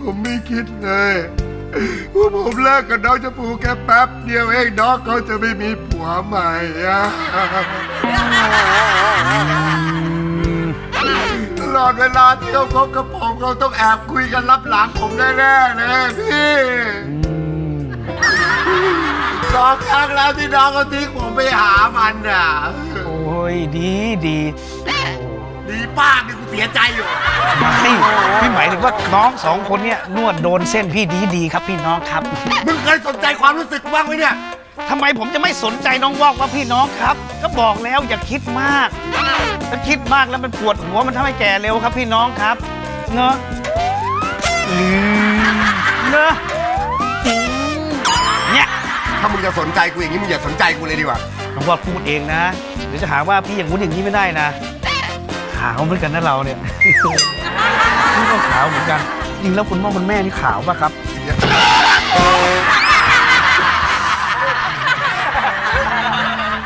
ผมไม่คิดเลยว่าผมเลิกกับน้องชมพูแค่แป๊บเดียวเองน้องเขาจะไม่มีผัวใหม่อะตลอดเวลาที่เขาคบกับผมเขาต้องแอบคุยกันลับหลังผมแน่ๆเลยพี่สองครั้งแล้วที่น้องเขาทิ้งผมไปหามันอะ ยดีดีดีป้ากนี่กูเสียใจอยู่ไม่พี่หมายถึงว่าน้องสองคนเนี่ยนวดโดนเส้นพี่ดีดีครับพี่น้องครับ มึงเคยสนใจความรู้สึกบ้างไหมเนี่ยทำไมผมจะไม่สนใจน้องวอกว่าพี่น้องครับ ก็บอกแล้วอย่าคิดมาก ถ้าคิดมากแล้วมันปวดหัวมันทำให้แก่เร็วครับพี่น้องครับ เนอะอืมเนอะอืมเนี่ยถ้ามึงจะสนใจกูอย่างนี้มึงอย่าสนใจกูเลยดีกว่า น้องวอกพูดเองนะ เดี๋ยวจะหาว่าพี่อย่างงู้นอย่างนี้ไม่ได้นะ ขาวเหมือนกันนะเราเนี่ย นี่ก็ขาวเหมือนกัน จริงแล้วคุณพ่อคุณแม่นี่ขาวป่ะครับ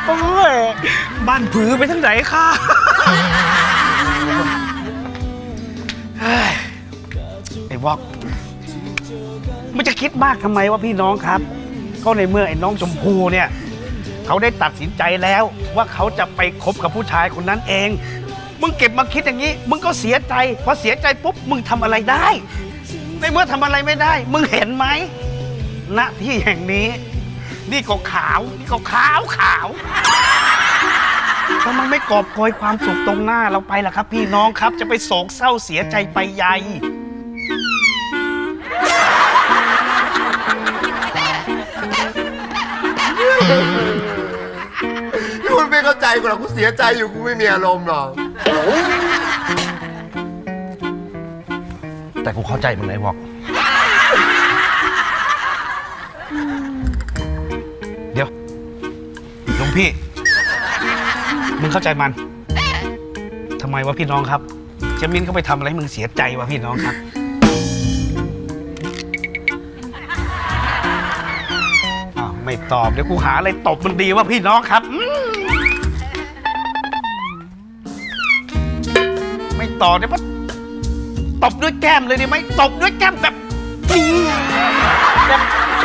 โอ้ยบ้านผือไปทั้งไหนค่ะ ไอ้วอกมันจะคิดมากทำไมว่าพี่น้องครับ ก็ในเมื่อไอ้น้องชมพูเนี่ย เขาได้ตัดสินใจแล้วว่าเขาจะไปคบกับผู้ชายคนนั้นเอง มึงเก็บมาคิดอย่างนี้ มึงก็เสียใจพอเสียใจปุ๊บมึงทำอะไรได้ ในเมื่อทำอะไรไม่ได้ มึงเห็นไหมณที่แห่งนี้ นี่ก็ขาว นี่ก็ขาวขาวทำไมไม่กอบโกยความสุขตรงหน้าเราไปล่ะครับ พี่น้องครับจะไปโศกเศร้าเสียใจไปใหญ่ ไม่เข้าใจกูหรอกกูเสียใจอยู่กูไม่มีอารมณ์หรอก แต่กูเข้าใจมึงไอ้วอกเดี๋ยวหลวงพี่ มึงเข้าใจมันทำไมวะพี่น้องครับเจมินเขาไปทำอะไรให้มึงเสียใจวะพี่น้องครับ อ้าวไม่ตอบเดี๋ยวกูหาอะไรตบมันดีวะพี่น้องครับอืม ต่อเดี๋ยมันตบด้วยแก้มเลยดีไหมตบด้วยแก้มแบบนี้แบบ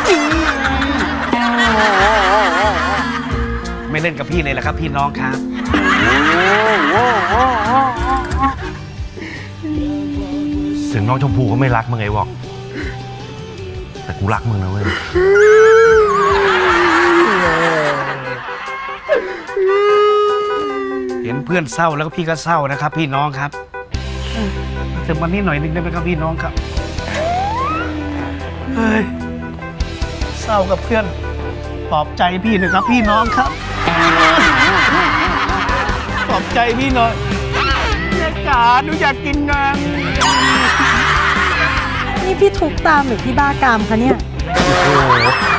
นี้ไม่เล่นกับพี่เลยละครับ พี่น้องครับ ถึงน้องชมพูเขาไม่รักมึงไอ้วอก แต่กูรักมึงนะเว้ย เห็นเพื่อนเศร้าแล้วก็พี่ก็เศร้านะครับ พี่น้องครับ เถึงวันนี้หน่อยหนึงได้ไหมครับพี่น้องครับเฮ้ยเศร้ากับเพื่อนปลอบใจพี่หน่อยครับ พี่น้องครับปลอบใจพี่หน่อยแม่จ๋าหนูอยากกินงานนี่พี่ทุกข์ตามหรือพี่บ้ากามคะเนี่ย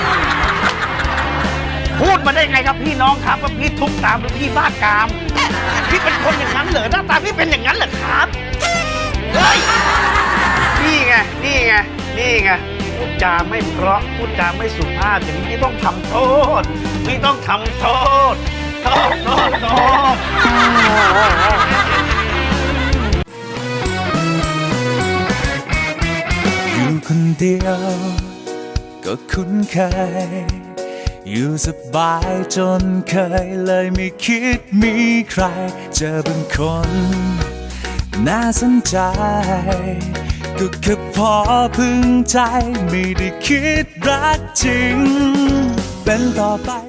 พู พี่น้องครับว่าพี่ทุกข์ตามหรือพี่บ้ากาม พี่เป็นคนอย่างนั้นเหรอหน้าตาพี่เป็นอย่างนั้นเหรอครับเฮ้ยนี่ไงนี่ไงนี่ไงพูดจาไม่เพราะพูดจาไม่สุภาพอย่างนี้พี่ต้องทำโทษพี่ต้องทำโทษโทษโทษโทษ อยู่คนเดียวก็คุ้นเคย อยู่สบายจนเคยเลยไม่คิดมีใคร เจอเป็นคน น่าสนใจ ก็แค่พอพึงใจ ไม่ได้คิดรักจริง เป็นต่อไป